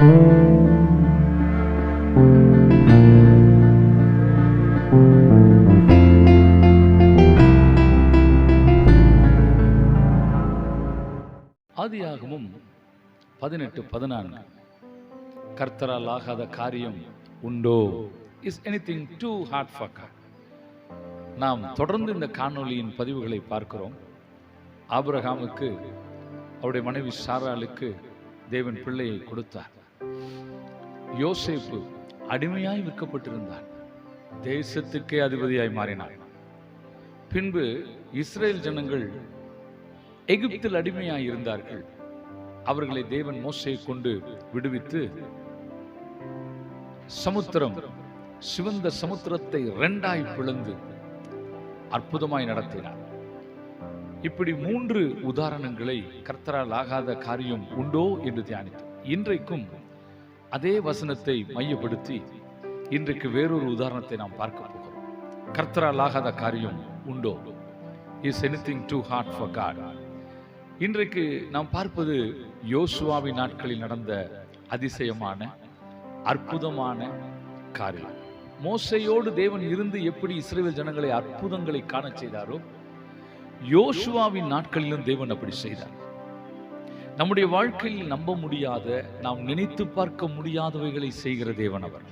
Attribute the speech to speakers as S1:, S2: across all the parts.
S1: ஆதியாகமும் பதினெட்டு பதினான்கு. கர்த்தரால் ஆகாத காரியம் உண்டோ? Is anything too hard for நாம் தொடர்ந்து இந்த காணொலியின் பதிவுகளை பார்க்கிறோம். ஆபிரகாமுக்கு அவருடைய மனைவி சாராளுக்கு தேவன் பிள்ளையை கொடுத்தார். யோசேப்பு அடிமையாய் விற்கப்பட்டிருந்தான். தேசத்துக்கே அதிபதியாய் மாறினார் பின்பு இஸ்ரேல் ஜனங்கள் எகிப்தில் அடிமையாய் இருந்தார்கள். அவர்களை தேவன் மோசையை கொண்டு விடுவித்து சமுத்திரம் சிவந்த சமுத்திரத்தை இரண்டாய் பிளந்து அற்புதமாய் நடத்தினார். இப்படி மூன்று உதாரணங்களை கர்த்தரால் ஆகாத காரியம் உண்டோ என்று தியானித்தோம். இன்றைக்கும் அதே வசனத்தை மையப்படுத்தி இன்றைக்கு வேறொரு உதாரணத்தை நாம் பார்க்க போகிறோம். கர்த்தராலாகாத காரியம் உண்டோ? Is anything too hard for God இன்றைக்கு நாம் பார்ப்பது யோசுவாவின் நாட்களில் நடந்த அதிசயமான அற்புதமான காரியம். மோசையோடு தேவன் இருந்து எப்படி இஸ்ரேல் ஜனங்களை அற்புதங்களை காணச் செய்தாரோ யோசுவாவின் நாட்களிலும் தேவன் அப்படி செய்தார். நம்முடைய வாழ்க்கையில் நம்ப முடியாத நாம் நினைத்து பார்க்க முடியாதவைகளை செய்கிற தேவன் அவர்.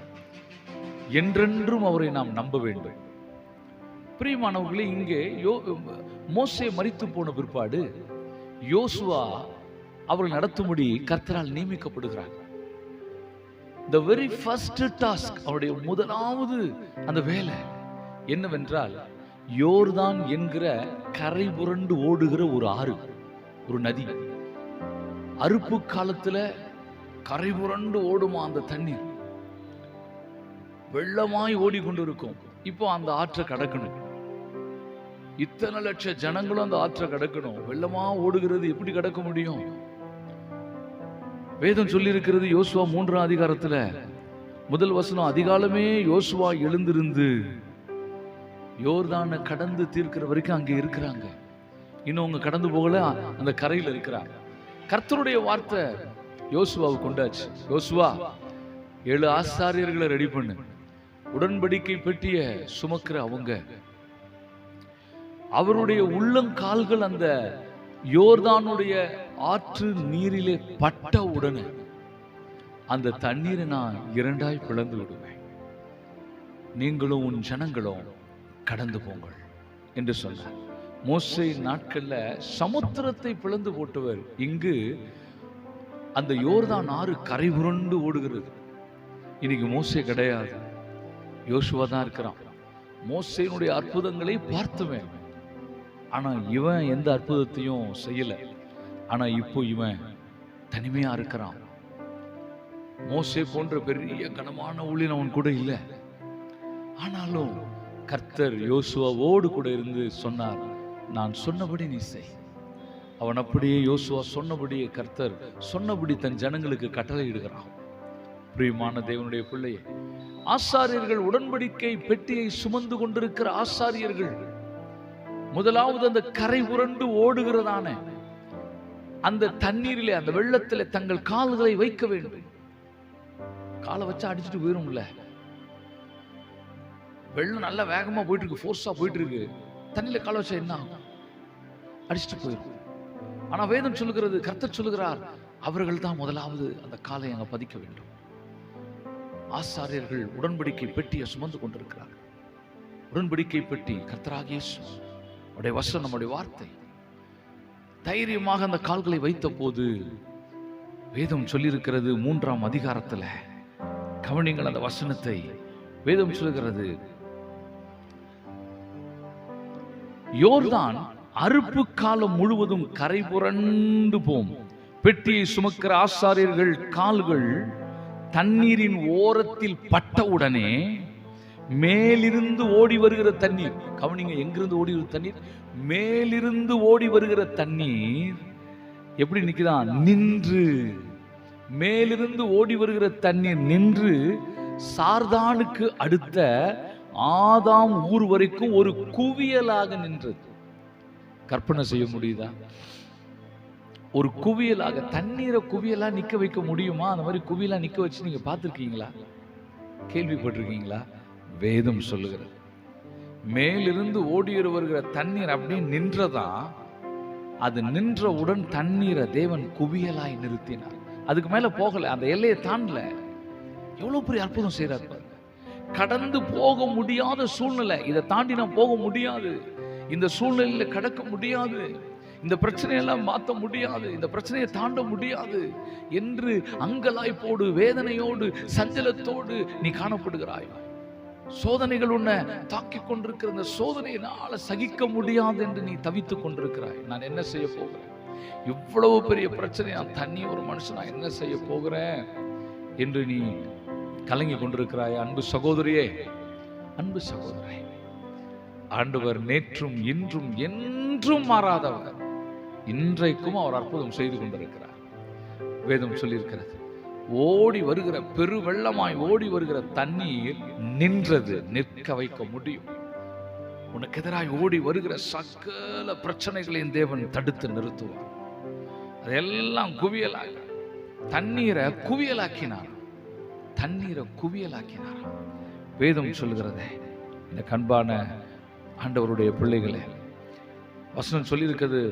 S1: என்றென்றும் அவரை நாம் நம்ப வேண்டும். பிரியமானவர்களே இங்கே யோ மோசே மறித்து போன பிற்பாடு யோசுவா அவர்கள் நடத்தும்படி கர்த்தரால் நியமிக்கப்படுகிறார். த வெரி ஃபர்ஸ்ட் டாஸ்க் அவருடைய முதலாவது அந்த வேலை என்னவென்றால் யோர்தான் என்கிற கரை புரண்டு ஓடுகிற ஒரு ஆறு ஒரு நதி. அறுப்பு காலத்தில் கரை புரண்டு ஓடுமா அந்த தண்ணீர்? வெள்ளமாய் ஓடிக்கொண்டு இருக்கும் இப்போ அந்த ஆற்றை கடக்கணும். இத்தனை லட்ச ஜனங்களும் அந்த ஆற்றை கடக்கணும். வெள்ளமா ஓடுகிறது எப்படி கடக்க முடியும்? வேதம் சொல்லியிருக்கிறது யோசுவா மூன்றாம் அதிகாரத்துல முதல் வசனம் அதிகாலமே யோசுவா எழுந்திருந்து யோர்தான கடந்து தீர்க்கிற வரைக்கும் அங்கே இருக்கிறாங்க. இன்னும் அவங்க கடந்து போகல அந்த கரையில் இருக்கிறாங்க. கர்த்தருடைய வார்த்தை யோசுவாவை கொண்டாச்சு. யோசுவா ஏழு ஆசாரியர்களை ரெடி பண்ணு. உடன்படிக்கை பெட்டிய சுமக்கிற அவங்க. அவருடைய உள்ளங்கால்கள் அந்த யோர்தானுடைய ஆற்று நீரிலே பட்ட உடனே அந்த தண்ணீரை நான் இரண்டாய் பிளந்து விடுவேன். நீங்களும் உன் ஜனங்களும் கடந்து போங்கள் என்று சொன்னார். மோசை நாட்கள்ல சமுத்திரத்தை பிளந்து போட்டவர் இங்கு அந்த யோர்தான் ஆறு கரை புரண்டு ஓடுகிறது. இன்னைக்கு மோசை கிடையாது. யோசுவா தான் இருக்கிறான். மோசையினுடைய அற்புதங்களை பார்த்துவேன். ஆனால் இவன் எந்த அற்புதத்தையும் செய்யலை. ஆனால் இப்போ இவன் தனிமையாக இருக்கிறான். மோசே போன்ற பெரிய கனமான ஊழியன் அவன் கூட இல்லை. ஆனாலும் கர்த்தர் யோசுவாவோடு கூட இருந்து சொன்னார் நான் சொன்னபடி நீ செய். அவன் அப்படியே யோசுவா சொன்னபடியே கர்த்தர் சொன்னபடி தன் ஜனங்களுக்கு கட்டளை இடுகிறான் பிரியமான தேவனுடைய பிள்ளையே ஆசாரியர்கள் உடன்படிக்கை பெட்டியை சுமந்து கொண்டிருக்கிற ஆசாரியர்கள் முதலாவது அந்த கரை உரண்டு ஓடுகிறதான அந்த தண்ணீரிலே அந்த வெள்ளத்திலே தங்கள் கால்களை வைக்க வேண்டும். காலை வச்சா அடிச்சுட்டு போயிரும்ல. வெள்ளம் நல்லா வேகமா போயிட்டு இருக்கு ஃபோர்ஸா போயிட்டு இருக்கு. தண்ணியில கால வச்சா என்ன? ஆகும் அடிச்சுட்டு போயிடும் ஆனா வேதம் சொல்லுகிறது கர்த்தர் சொல்லுகிறார் அவர்கள் தான் முதலாவது அந்த காலை அங்க பதிக்க வேண்டும். ஆசாரியர்கள் உடன்படிக்கை பெட்டியை சுமந்து கொண்டிருக்கிறார். உடன்படிக்கை பெட்டி கர்த்தராகிய நம்முடைய வசனம் நம்முடைய வார்த்தை. தைரியமாக அந்த கால்களை வைத்த போது வேதம் சொல்லியிருக்கிறது மூன்றாம் அதிகாரத்துல. கவனிங்கள் அந்த வசனத்தை. வேதம் சொல்லுகிறது யோர்தான் அறுப்பு காலம் முழுவதும் கரை புரண்டு போம். பெட்டியை சுமக்கிற ஆசாரியர்கள் கால்கள் தண்ணீரின் ஓரத்தில் பட்டவுடனே மேலிருந்து ஓடி வருகிற தண்ணீர். கவனிங்க எங்கிருந்து ஓடி வருகிற தண்ணீர்? மேலிருந்து ஓடி வருகிற தண்ணீர் எப்படி நிக்குதான் நின்று. மேலிருந்து ஓடி வருகிற தண்ணீர் நின்று சார்தானுக்கு அடுத்த ஆதாம் ஊர் வரைக்கும் ஒரு குவியலாக நின்றது. கற்பனை செய்ய முடியுதா? ஒரு குவியலாக தண்ணீரை குவியலாக நிற்க வைக்க முடியுமா? அந்த மாதிரி குவியலாக நிற்க வச்சு நீங்கள் பார்த்துருக்கீங்களா? கேள்விப்பட்டிருக்கீங்களா? வேதம் சொல்லுகிறது. மேலிருந்து ஓடி வருகிற தண்ணீர் அப்படியே நின்றதான் அது நின்றவுடன் தண்ணீரை தேவன் குவியலாய் நிறுத்தினார். அதுக்கு மேலே போகலை அந்த எல்லையை தாண்டல. எவ்வளோ பெரிய அற்புதம் செய்கிறார் கடந்து போக முடியாத சூழ்நிலை. இதை தாண்டி நான் போக முடியாது. இந்த சூழ்நிலையில் கடக்க முடியாது. இந்த பிரச்சனையெல்லாம் மாற்ற முடியாது. இந்த பிரச்சனையை தாண்ட முடியாது. என்று அங்கலாய்ப்போடு வேதனையோடு சஞ்சலத்தோடு நீ காணப்படுகிறாய். சோதனைகள் உன்னை தாக்கிக் கொண்டிருக்கிற இந்த சோதனையினால் சகிக்க முடியாது என்று நீ தவித்துக் கொண்டிருக்கிறாய். நான் என்ன செய்ய போகிறேன்? இவ்வளவு பெரிய பிரச்சனை நான் தண்ணி ஒரு மனுஷன் நான் என்ன செய்ய போகிறேன்? என்று நீ கலங்கி கொண்டிருக்கிறாய் அன்பு சகோதரியே. அன்பு சகோதரே ஆண்டவர் நேற்றும் இன்றும் என்றும் மாறாதவர். இன்றைக்கும் அவர் அற்புதம் செய்து கொண்டிருக்கிறார். வேதம் சொல்லியிருக்கிறது ஓடி வருகிற பெரு வெள்ளமாய் ஓடி வருகிற தண்ணீர் நின்றது நிற்க வைக்க முடியும். உனக்கு எதிராய் ஓடி வருகிற சகல பிரச்சனைகளையும் தேவன் தடுத்து நிறுத்துவார். அதெல்லாம் குவியலாக தண்ணீரை குவியலாக்கினார். தண்ணீரை குவியலாக்கினார்? வேதம் சொல்லுகிறதே இந்த கண்பான ஆண்டவருடைய பிள்ளைகளே வசனம் சொல்லியிருக்கிறது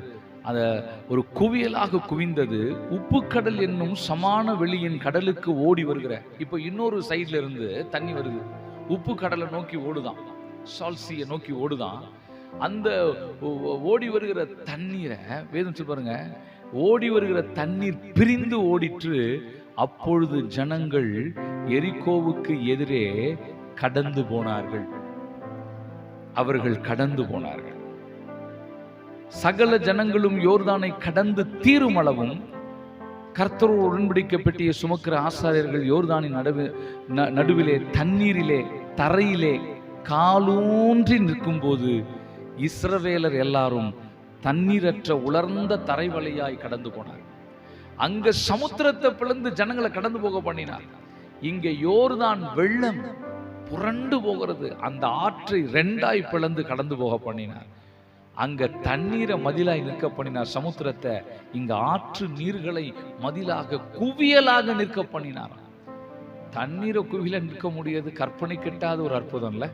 S1: அந்த ஒரு குவியலாக குவிந்தது உப்பு கடல் என்னும் சமான வெளியின் கடலுக்கு ஓடி வருகிற இப்போ இன்னொரு சைட்ல இருந்து தண்ணி வருது. உப்பு கடலை நோக்கி ஓடுதான் சால்சியை நோக்கி ஓடுதான். அந்த ஓடி வருகிற தண்ணீரை வேதம் சொல்லி பாருங்க ஓடி வருகிற தண்ணீர் பிரிந்து ஓடிற்று அப்பொழுது ஜனங்கள் எரிகோவுக்கு எதிரே கடந்து போனார்கள். அவர்கள் கடந்து போனார்கள். சகல ஜனங்களும் யோர்தானை கடந்து தீரும் அளவும் கர்த்தரோடு உடன்படிக்கை பெட்டியை சுமக்கிற ஆசாரியர்கள் யோர்தானின் நடுவு ந- நடுவிலே தண்ணீரிலே தரையிலே காலூன்றி நிற்கும்போது இஸ்ரவேலர் எல்லாரும் தண்ணீரற்ற உலர்ந்த தரை வழியாய் கடந்து போனார்கள். அங்க சமுத்திரத்தை பிளந்து ஜனங்களை கடந்து போக பண்ணினார். இங்க யோர்தான் வெள்ளம் புரண்டு போகிறது. அந்த ஆற்றை ரெண்டாய் பிளந்து கடந்து போக பண்ணினார். அங்க தண்ணீரை மதிலாய் நிற்க பண்ணினார் சமுத்திரத்தை. இங்க ஆற்று நீர்களை மதிலாக குவியலாக நிற்க பண்ணினார். தண்ணீரை குவியல நிற்க முடியாது. கற்பனை கெட்டாத ஒரு அற்புதம் இல்ல.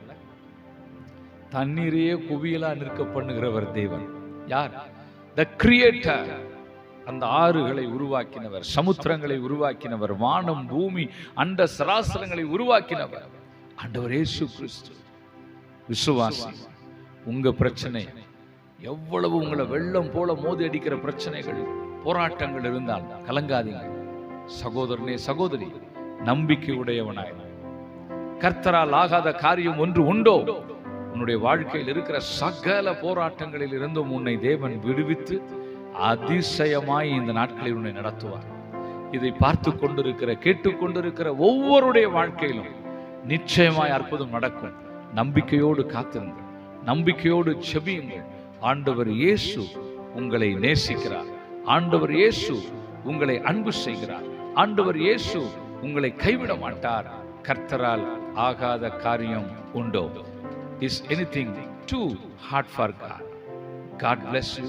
S1: தண்ணீரையே குவியலா நிற்க பண்ணுகிறவர் தேவன். யார்? த கிரியேட்டர் அந்த ஆறுகளை உருவாக்கினவர் சமுத்திரங்களை உருவாக்கினவர் வானம் பூமி அண்ட சராசரங்களை உருவாக்கினவர். ஆண்டவர் இயேசு கிறிஸ்து. விசுவாசி உங்க பிரச்சனை எவ்வளவு உங்களை வெள்ளம் போல மோதி அடிக்கிற பிரச்சனைகள் போராட்டங்கள் இருந்தால் கலங்காதீங்க. சகோதரனே சகோதரி நம்பிக்கை உடையவனாய் கர்த்தரால் ஆகாத காரியம் ஒன்று உண்டோ? உன்னுடைய வாழ்க்கையில் இருக்கிற சகல போராட்டங்களில் இருந்தும் உன்னை தேவன் விடுவித்து அதிசயமாய் இந்த நாட்களில் உன்னை நடத்துவார். இதை பார்த்து கொண்டிருக்கிற கேட்டுக்கொண்டிருக்கிற ஒவ்வொருடைய வாழ்க்கையிலும் நிச்சயமாய் அற்புதம் நடக்கும். நம்பிக்கையோடு காத்திருங்கள். நம்பிக்கையோடு செபியுங்கள். ஆண்டவர் இயேசு உங்களை நேசிக்கிறார். ஆண்டவர் இயேசு உங்களை அன்பு செய்கிறார். ஆண்டவர் இயேசு உங்களை கைவிட மாட்டார். கர்த்தரால் ஆகாத காரியம் உண்டோ? Is anything too hard for God God bless you